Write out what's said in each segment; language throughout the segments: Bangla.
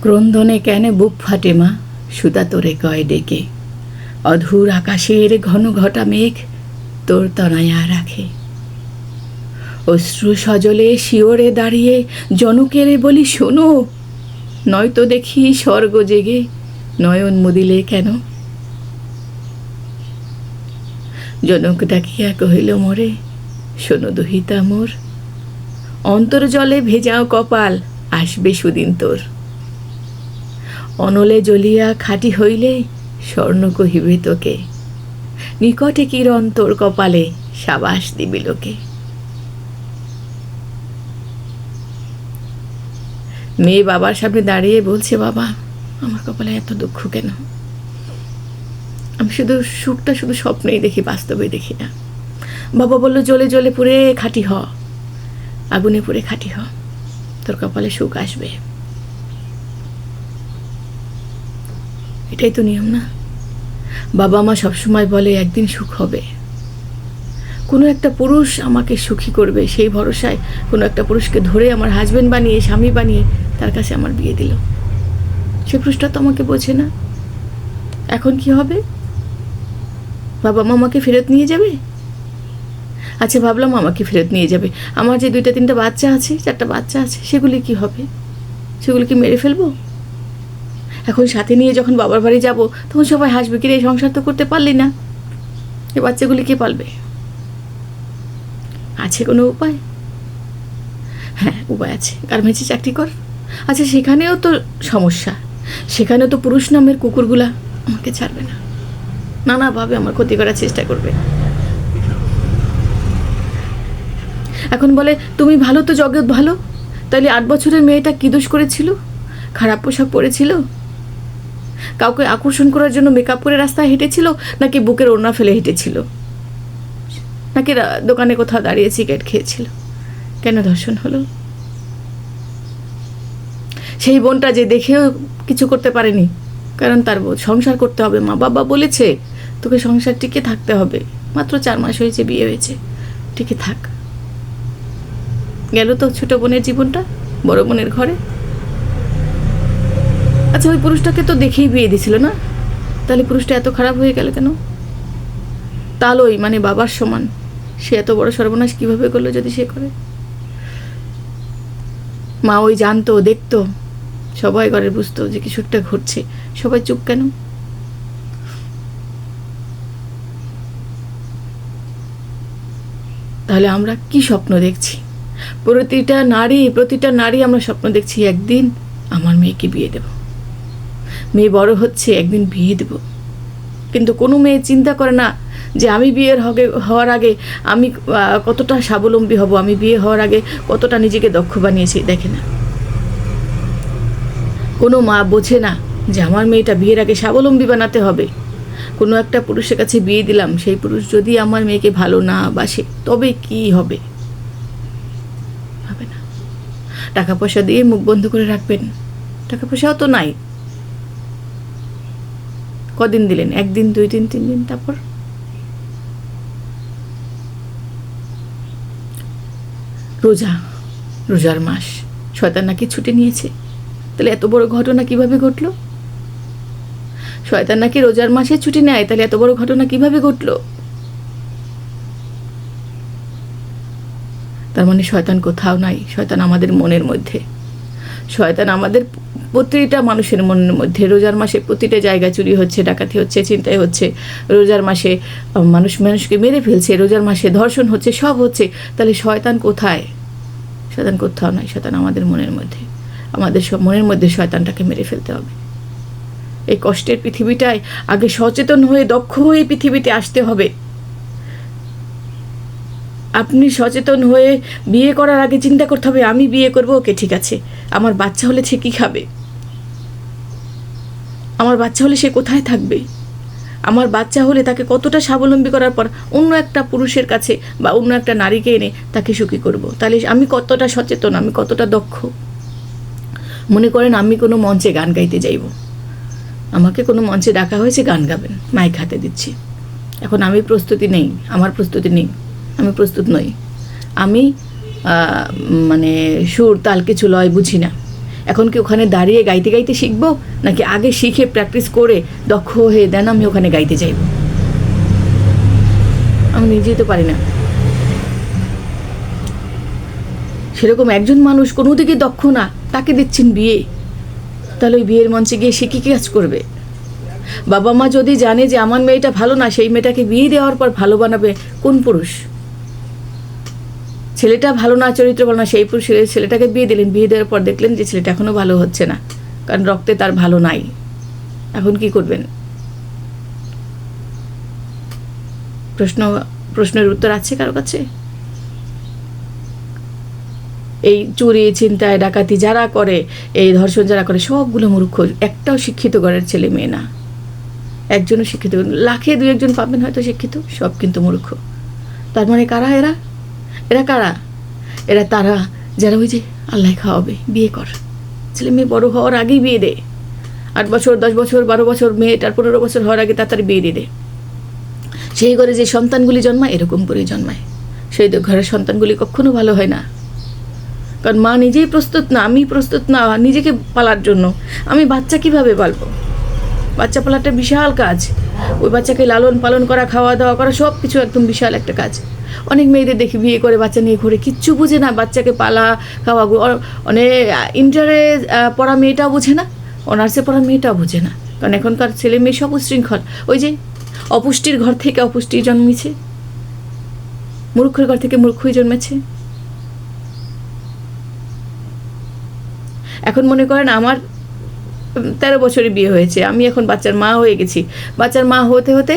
ক্রন্দনে কেন বুক ফাটে মা? সুতা তোরে কয় ডেকে। অধুর আকাশের ঘন ঘটা মেঘ তোর তনায়া রাখে। অশ্রু সজলে শিওরে দাঁড়িয়ে জনকেরে বলি, শোনো, নয়তো দেখি স্বর্গ জেগে নয়ন মুদিলে কেন? জনক ডাকিয়া কহিল, মোরে, শোনো দহিতা মোর অন্তর জলে ভেজাও কপাল, আসবে সুদিন তোর। অনলে জ্বলিয়া খাঁটি হইলে স্বর্ণ কহিবে তোকে। নিকটে কিরণ তোর কপালে সাবাস দিবি লোকে। মেয়ে বাবার সামনে দাঁড়িয়ে বলছে, বাবা, আমার কপালে এত দুঃখ কেন? আমি শুধু সুখটা শুধু স্বপ্নেই দেখি বাস্তবে দেখি না। বাবা বলল, জ্বলে জ্বলে পুড়ে খাঁটি হ। আগুনে পুড়ে খাঁটি হ। তোর কপালে সুখ আসবে। এটাই তো নিয়ম না? বাবা মা সবসময় বলে, একদিন সুখ হবে। কোনো একটা পুরুষ আমাকে সুখী করবে, সেই ভরসায় কোনো একটা পুরুষকে ধরে আমার হাজবেন্ড বানিয়ে, স্বামী বানিয়ে তার কাছে আমার বিয়ে দিল। সে পুরুষটা তো আমাকে বোঝে না। এখন কি হবে? বাবা মা আমাকে ফেরত নিয়ে যাবে? আচ্ছা ভাবলাম আমাকে ফেরত নিয়ে যাবে। আমার যে দুইটা, তিনটা বাচ্চা আছে, চারটা বাচ্চা আছে, সেগুলি কি হবে? সেগুলি কি মেরে ফেলব? এখন সাথে নিয়ে যখন বাবার বাড়ি যাব, তখন সবাই হাসবে, কিরে, এই সংসার তো করতে পারলি না। এই বাচ্চাগুলি কে পালবে? আছে কোনো উপায়? হ্যাঁ উপায় আছে। গার্মেন্টসে চাকরি কর। আচ্ছা সেখানেও তো সমস্যা। সেখানেও তো পুরুষ নামের কুকুরগুলা আমাকে ছাড়বে না। নানাভাবে আমার ক্ষতি করার চেষ্টা করবে। এখন বলে, তুমি ভালো তো জগৎ ভালো তাহলে আট বছরের মেয়েটা কি দোষ করেছিল? খারাপ পোশাক পরেছিল? কাউকে আকর্ষণ করার জন্য মেকআপ করে রাস্তায় হেঁটেছিল, নাকি বুকের ওড়না ফেলে হেঁটেছিল? নাকি দোকানে কোথাও দাঁড়িয়ে সিগারেট খেয়েছিল? কেন ধর্ষণ হলো? সেই বোনটা যে দেখেও কিছু করতে পারেনি, কারণ তার সংসার করতে হবে। মা বাবা বলেছে, তোকে সংসার টিকে থাকতে হবে। মাত্র চার মাস হয়েছে, বিয়ে হয়েছে। টিকে থাক। গেল তো ছোট বোনের জীবনটা, বড় বোনের ঘরে। আচ্ছা ওই পুরুষটাকে তো দেখেই বিয়ে দিছিল না? তাহলে পুরুষটা এত খারাপ হয়ে গেল কেন? তালই মানে বাবার সমান। সে এত বড় সর্বনাশ কীভাবে করল যদি সে করে? মা ওই জানতো, দেখতো। সবাই ঘরে বুঝতো যে কিছু একটা ঘটছে। সবাই চুপ কেন? তাহলে আমরা কি স্বপ্ন দেখছি? প্রতিটা নারী প্রতিটা নারী আমরা স্বপ্ন দেখছি, একদিন আমার মেয়েকে বিয়ে দেব। মেয়ে বড় হচ্ছে, একদিন বিয়ে দেব। কিন্তু কোনো মেয়ে চিন্তা করে না যে আমি বিয়ের হগে, হওয়ার আগে আমি কতটা স্বাবলম্বী হব, আমি বিয়ে হওয়ার আগে কতটা নিজেকে দক্ষ বানিয়েছি, দেখে না। কোনো মা বোঝে না যে আমার মেয়েটা বিয়ের আগে স্বাবলম্বী বানাতে হবে। কোনো একটা পুরুষের কাছে বিয়ে দিলাম, সেই পুরুষ যদি আমার মেয়েকে ভালো না বাসে, তবে কি হবে? হবে না। টাকা পয়সা দিয়ে মুখ বন্ধ করে রাখবেন। টাকা পয়সাও তো নাই। কদিন দিলেন? একদিন দুই দিন তিন দিন তারপর? রোজা, রোজার মাস। শয়তান নাকি ছুটি নিয়েছে? তাহলে এত বড় ঘটনা কীভাবে ঘটলো? শয়তান নাকি রোজার মাসে ছুটি নেয়? তাহলে এত বড় ঘটনা কীভাবে ঘটলো? তার মানে শয়তান কোথাও নাই। শয়তান আমাদের মনের মধ্যে। শয়তান আমাদের প্রতিটা মানুষের মনের মধ্যে রোজার মাসে প্রতিটা জায়গায় চুরি হচ্ছে, ডাকাতি হচ্ছে চিন্তাই হচ্ছে। রোজার মাসে মানুষ, মানুষকে মেরে ফেলছে, রোজার মাসে ধর্ষণ হচ্ছে, সব হচ্ছে। তাহলে শয়তান কোথায়? শয়তান কোথাও নয়, শয়তান আমাদের মনের মধ্যে। আমাদের সব মনের মধ্যে শয়তানটাকে মেরে ফেলতে হবে। এই কষ্টের পৃথিবীটায় আগে সচেতন হয়ে, দক্ষ হয়ে পৃথিবীতে আসতে হবে। আপনি সচেতন হয়ে বিয়ে করার আগে চিন্তা করতে হবে, আমি বিয়ে করব, ওকে ঠিক আছে। আমার বাচ্চা হলে সে কী খাবে? আমার বাচ্চা হলে সে কোথায় থাকবে? আমার বাচ্চা হলে তাকে কতটা স্বাবলম্বী করার পর অন্য একটা পুরুষের কাছে বা অন্য একটা নারীকে এনে তাকে সুখী করব? তাহলে আমি কতটা সচেতন, আমি কতটা দক্ষ? মনে করেন আমি কোনো মঞ্চে গান গাইতে যাইব। আমাকে কোনো মঞ্চে ডাকা হয়েছে, গান গাবেন, মাইক হাতে দিচ্ছি। এখন আমি প্রস্তুতি নেই, আমার প্রস্তুতি নেই, আমি প্রস্তুত নই। আমি মানে সুর, তাল কিছু লয় বুঝি না। এখন কি ওখানে দাঁড়িয়ে গাইতে গাইতে শিখব? নাকি আগে শিখে প্র্যাকটিস করে দক্ষ হয়ে দেন আমি ওখানে গাইতে চাইব আমি নিজেই তো পারি না। সেরকম একজন মানুষ কোনো দিকে দক্ষ না, তাকে দিচ্ছেন বিয়ে। তাহলে ওই বিয়ের মঞ্চে গিয়ে সে কী কাজ করবে? বাবা মা যদি জানে যে আমার মেয়েটা ভালো না, সেই মেয়েটাকে বিয়ে দেওয়ার পর ভালো বানাবে কোন পুরুষ? ছেলেটা ভালো না, চরিত্র ভালো না, সেই পুরুষ ছেলেটাকে বিয়ে দিলেন। বিয়ে দেওয়ার পর দেখলেন যে ছেলেটা এখনও ভালো হচ্ছে না, কারণ রক্তে তার ভালো নাই। এখন কি করবেন? প্রশ্ন, প্রশ্নের উত্তর আছে কারও কাছে? এই চুরি, ছিনতাই, ডাকাতি যারা করে, এই ধর্ষণ যারা করে, সবগুলো মূর্খ, একটাও শিক্ষিত ঘরের ছেলে মেয়ে না। একজনও শিক্ষিত, লাখে দু একজন পাবেন হয়তো শিক্ষিত, সব কিন্তু মূর্খ। তার মানে কারা এরা? এরা কারা? এরা তারা যারা ওই যে আল্লাহ খাওয়াবে। বিয়ে কর। ছেলে মেয়ে বড় হওয়ার আগেই বিয়ে দে। আট বছর, দশ বছর, বারো বছর মেয়েটার পনেরো বছর হওয়ার আগে তাড়াতাড়ি বিয়ে দিয়ে দে। সেই ঘরে যে সন্তানগুলি জন্মায়, এরকম করেই জন্মায়। সেই ঘরের সন্তানগুলি কখনো ভালো হয় না। কারণ মা নিজেই প্রস্তুত না, আমি প্রস্তুত না, নিজেকে পালার জন্য। আমি বাচ্চা কীভাবে পালবো? বাচ্চা পালাটা বিশাল কাজ। ওই বাচ্চাকে লালন পালন করা, খাওয়া দাওয়া করা সব কিছু একদম বিশাল একটা কাজ। অনেক মেয়েদের দেখি বিয়ে করে বাচ্চা নিয়ে ঘুরে, কিচ্ছু বুঝে না বাচ্চাকে পালা, খাওয়া অনেক ইন্টারে পড়া মেয়েটাও বোঝে না অনার্সে পড়া মেয়েটাও বোঝে না। কারণ এখনকার ছেলে মেয়ে সব উশৃঙ্খল। ওই যে, অপুষ্টির ঘর থেকে অপুষ্টি জন্মেছে। মূর্খের ঘর থেকে মূর্খই জন্মেছে। এখন মনে করেন আমার তেরো বছরে বিয়ে হয়েছে। আমি এখন বাচ্চার মা হয়ে গেছি। বাচ্চার মা হতে হতে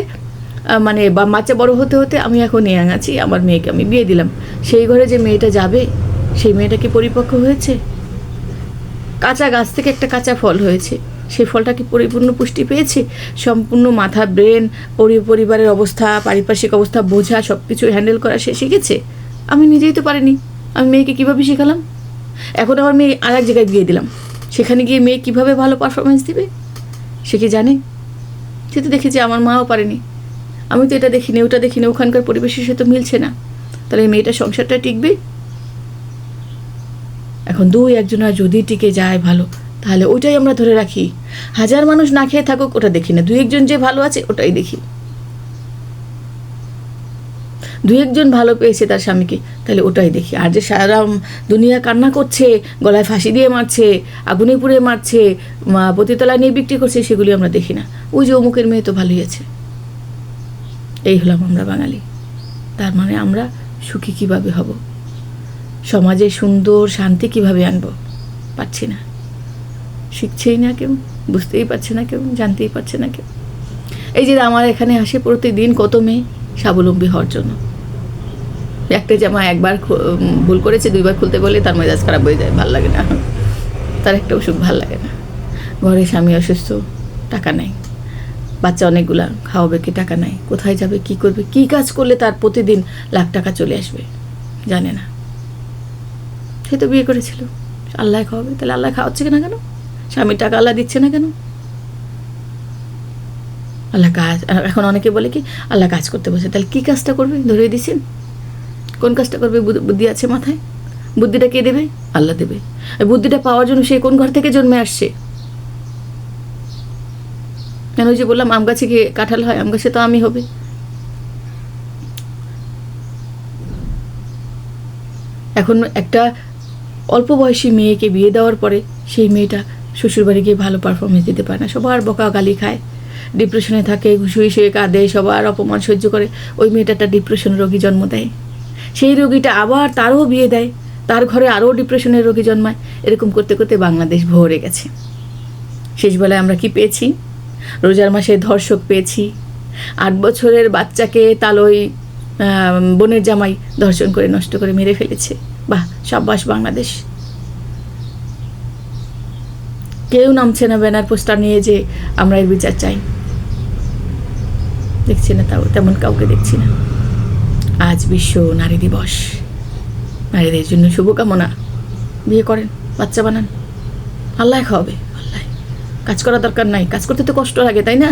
মানে বা বাচ্চা বড় হতে হতে আমি এখন ইয়াং আছি। আমার মেয়েকে আমি বিয়ে দিলাম। সেই ঘরে যে মেয়েটা যাবে, সেই মেয়েটা কি পরিপক্ক হয়েছে? কাঁচা গাছ থেকে একটা কাঁচা ফল হয়েছে। সেই ফলটা কি পরিপূর্ণ পুষ্টি পেয়েছে? সম্পূর্ণ মাথা, ব্রেন পরিবারের অবস্থা, পারিপার্শ্বিক অবস্থা, বোঝা সব কিছু হ্যান্ডেল করা সে শিখেছে? আমি নিজেই তো পারিনি। আমি মেয়েকে কীভাবে শেখালাম? এখন আমার মেয়ে আর এক জায়গায় বিয়ে দিলাম। সেখানে গিয়ে মেয়ে কীভাবে ভালো পারফরমেন্স দিবে? সে কি জানে? সে তো দেখেছে আমার মাও পারেনি। আমি তো এটা দেখিনি, ওটা দেখিনি, ওখানকার পরিবেশের সাথে মিলছে না। তাহলে এই মেয়েটার সংসারটা টিকবে? এখন দুই একজনের যদি টিকে যায় ভালো, তাহলে ওইটাই আমরা ধরে রাখি। হাজার মানুষ না খেয়ে থাকুক, ওটা দেখি না। দুই একজন যে ভালো আছে, ওটাই দেখি। দু একজন ভালো পেয়েছে তার স্বামীকে। তাহলে ওটাই দেখি। আর যে সারা দুনিয়া কান্না করছে, গলায় ফাঁসি দিয়ে মারছে, আগুনে পুড়ে মারছে পতিতলা নিয়ে বিক্রি করছে, সেগুলি আমরা দেখি না। ওই যে অমুকের মেয়ে তো ভালোই আছে। এই হলাম আমরা বাঙালি। তার মানে আমরা সুখী কীভাবে হব? সমাজে সুন্দর শান্তি কীভাবে আনব? পাচ্ছি না। শিখছেই না কেউ, বুঝতেই পারছে না কেউ, জানতেই পারছে না কেউ। এই যে আমার এখানে আসে প্রতিদিন কত মেয়ে? স্বাবলম্বী হওয়ার জন্য। একটা জামা একবার ভুল করেছে, দুইবার খুলতে বলে তার মেজাজ খারাপ হয়ে যায়, ভালো লাগে না। তার একটা অসুখ ভালো লাগে না। ঘরে স্বামী অসুস্থ, টাকা নেই। বাচ্চা অনেকগুলা, খাওয়াবে কি টাকা নাই? কোথায় যাবে, কি করবে, কি কাজ করলে তার প্রতিদিন লাখ টাকা চলে আসবে? জানে না। সে তো বিয়ে করেছিল। আল্লাহ খাওয়াবে, তাহলে আল্লাহ খাওয়াচ্ছে না কেন? স্বামীর টাকা আল্লাহ দিচ্ছে না কেন? আল্লাহ কাজ এখন অনেকে বলে কি, আল্লাহ কাজ করতে বসে। তাহলে কী কাজটা করবে? ধরে দিচ্ছেন কোন কাজটা করবে? বুদ্ধি আছে মাথায়? বুদ্ধিটা কে দেবে? আল্লাহ দেবে। বুদ্ধিটা পাওয়ার জন্য সে কোন ঘর থেকে জন্মে আসছে? কেন ওই যে বললাম, আম গাছে গিয়ে কাঁঠাল হয়? আম গাছে তো আমি হবে। এখন একটা অল্প বয়সী মেয়েকে বিয়ে দেওয়ার পরে সেই মেয়েটা শ্বশুরবাড়ি গিয়ে ভালো পারফরমেন্স দিতে পারে না। সবার বকা গালি খায়। ডিপ্রেশনে থাকে, শুয়ে শুয়ে কাঁদে, সবার অপমান সহ্য করে। ওই মেয়েটা একটা ডিপ্রেশন রোগী জন্ম দেয়। সেই রোগীটা আবার তারও বিয়ে দেয়। তার ঘরে আরও ডিপ্রেশনের রোগী জন্মায়। এরকম করতে করতে বাংলাদেশ ভরে গেছে। শেষবেলায় আমরা কি পেয়েছি? রোজার মাসে ধর্ষক পেয়েছি। আট বছরের বাচ্চাকে তালই বোনের জামাই ধর্ষণ করে নষ্ট করে মেরে ফেলেছে। বাহ, সাব্বাস বাংলাদেশ। কেউ নামছে না ব্যানার পোস্টার নিয়ে যে আমরা এর বিচার চাই। দেখছি না তাও, তেমন কাউকে দেখছি না। আজ বিশ্ব নারী দিবস। নারীদের জন্য শুভকামনা। বিয়ে করেন, বাচ্চা বানান। আল্লাহ খাওয়াবে আল্লাহ কাজ করা দরকার নাই, কাজ করতে তো কষ্ট লাগে, তাই না?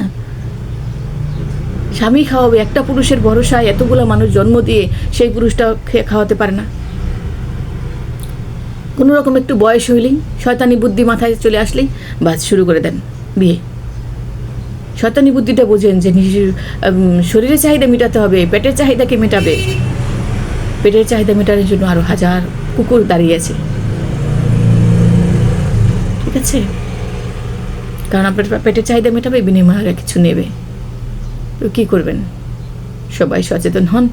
স্বামী খাওয়াবে, একটা পুরুষের ভরসায় এতগুলো মানুষ জন্ম দিয়ে সেই পুরুষটা খেয়ে খাওয়াতে পারে না। কোনো রকম একটু বয়স হইলেই, শয়তানি বুদ্ধি মাথায় চলে আসলেই বাস শুরু করে দেন বিয়ে। শয়তানি বুদ্ধিটা বোঝেন যে নিজের শরীরের চাহিদা মেটাতে হবে, পেটের চাহিদাকে মেটাবে। পেটের চাহিদা মেটানোর জন্য আরও হাজার কুকুর দাঁড়িয়ে আছে। ঠিক আছে? কারণ আপনার পেটের চাহিদা মেটাবে, বিনিময়ে কিছু নেবে। তো কী করবেন? সবাই সচেতন হন।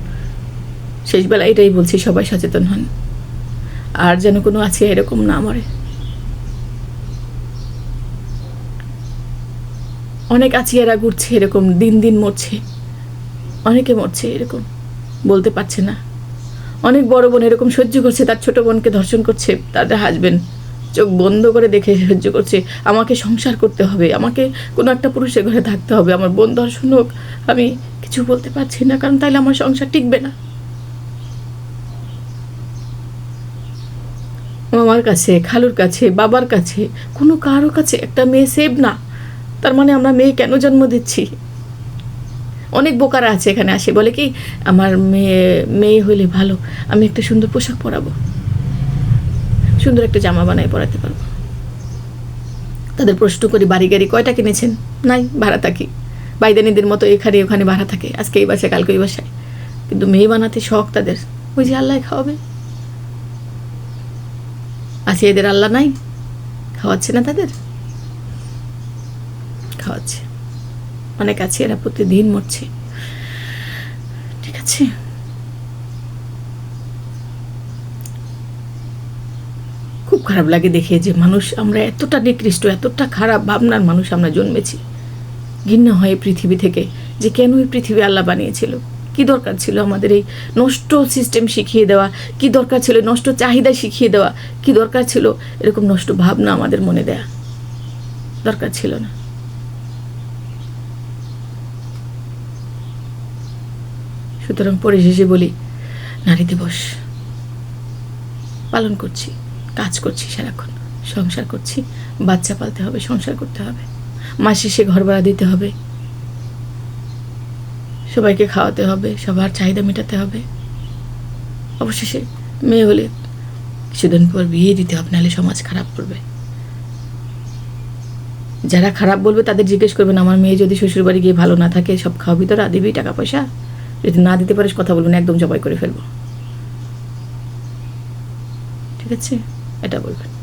শেষবেলা এটাই বলছি, সবাই সচেতন হন। আর যেন কোনো আছে এরকম না মরে। অনেক আছিয়ারা ঘুরছে এরকম, দিন দিন মরছে। অনেকে মরছে এরকম, বলতে পারছে না। অনেক বড় বোন এরকম সহ্য করছে, তার ছোট বোনকে ধর্ষণ করছে, তাদের হাজবেন্ড চোখ বন্ধ করে দেখে সহ্য করছে। আমাকে সংসার করতে হবে, আমাকে কোনো একটা পুরুষের ঘরে থাকতে হবে, আমার বোন ধর্ষণ হোক, আমি কিছু বলতে পারছি না, কারণ তাইলে আমার সংসার টিকবে না। মামার কাছে, খালুর কাছে, বাবার কাছে, কোনো কারও কাছে একটা মেয়ে সেভ না। তার মানে আমরা মেয়ে কেন জন্ম দিচ্ছি? অনেক বোকারা আছে এখানে আসে, বলে কি, আমার মেয়ে মেয়ে হলে ভালো, আমি একটা সুন্দর পোশাক পরাবো। সুন্দর একটা জামা বানায় পরাতে পারব। তাদের প্রশ্ন করি, বাড়ি গাড়ি কয়টা কিনেছেন? নাই, ভাড়া থাকি। বাইদানিদের মতো এখানে ওখানে ভাড়া থাকে, আজকে এই বাসায়, কালকে ওই বাসায়। কিন্তু মেয়ে বানাতে শখ তাদের। ওই যে আল্লাহ খাওয়াবে। আছে এদের আল্লাহ নাই? খাওয়াচ্ছে না তাদের? খাওয়াচ্ছে। অনেক আছে, এরা প্রতিদিন মরছে। ঠিক আছে? খুব খারাপ লাগে দেখে যে মানুষ আমরা এতটা নিকৃষ্ট, এতটা খারাপ ভাবনার মানুষ আমরা জন্মেছি। ঘৃণা হয় পৃথিবী থেকে যে কেন এই পৃথিবী আল্লাহ বানিয়েছিল? কি দরকার ছিল আমাদের এই নষ্ট সিস্টেম শিখিয়ে দেওয়া? কি দরকার ছিল নষ্ট চাহিদা শিখিয়ে দেওয়া? কি দরকার ছিল এরকম নষ্ট ভাবনা আমাদের মনে দেয়া? দরকার ছিল না। সুতরাং পরিশেষে বলি, নারী দিবস পালন করছি, কাজ করছি সারাক্ষণ, সংসার করছি, বাচ্চা পালতে হবে, সংসার করতে হবে, মাস শেষে ঘর ভাড়া দিতে হবে, সবাইকে খাওয়াতে হবে, সবার চাহিদা মেটাতে হবে। অবশেষে মেয়ে হলে কিছুদিন পর বিয়ে দিতে হবে, নাহলে সমাজ খারাপ করবে। যারা খারাপ বলবে তাদের জিজ্ঞেস করবেন, আমার মেয়ে যদি শ্বশুরবাড়ি গিয়ে ভালো না থাকে, সব খাওয়াবি তোরা? দিবি টাকা পয়সা? যদি না দিতে পারিস কথা বলবেন একদম জবাই করে ফেলব। ঠিক আছে? এটা বলবেন।